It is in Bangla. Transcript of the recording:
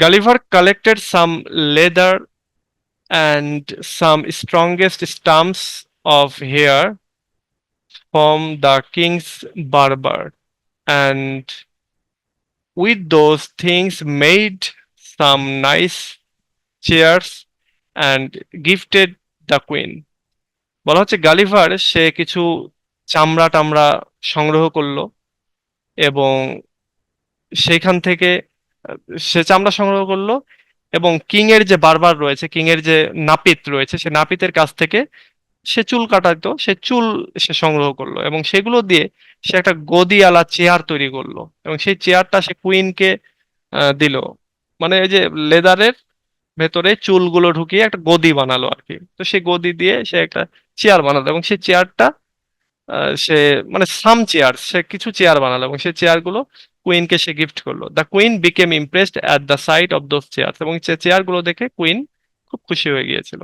Gulliver collected some leather and some strongest stumps of hair from the king's barber, and with those things made some nice chairs and gifted the queen. বলা হচ্ছে গালিভার সে কিছু চামড়া টামড়া সংগ্রহ করল এবং সেইখান থেকে সে চামড়া সংগ্রহ করল এবং কিং এর যে বারবার রয়েছে কিং এর যে নাপিত রয়েছে, সে নাপিতের কাছ থেকে সে চুল কাটাতো, সে চুল সে সংগ্রহ করল এবং সেগুলো দিয়ে সে একটা গদিওয়ালা চেয়ার তৈরি করল এবং সেই চেয়ারটা সে কুইনকে দিল। মানে এই যে লেদারের ভেতরে চুলগুলো ঢুকিয়ে একটা গদি বানালো আর কি। তো সে গদি দিয়ে সে একটা চেয়ার বানালো এবং সেই চেয়ারটা সে মানে সাম চেয়ার, সে কিছু চেয়ার বানালো এবং সেই চেয়ারগুলো কুইনকে সে গিফট করল। The queen became impressed at the sight of those chair এবং সে চেয়ারগুলো দেখে কুইন খুব খুশি হয়ে গিয়েছিল।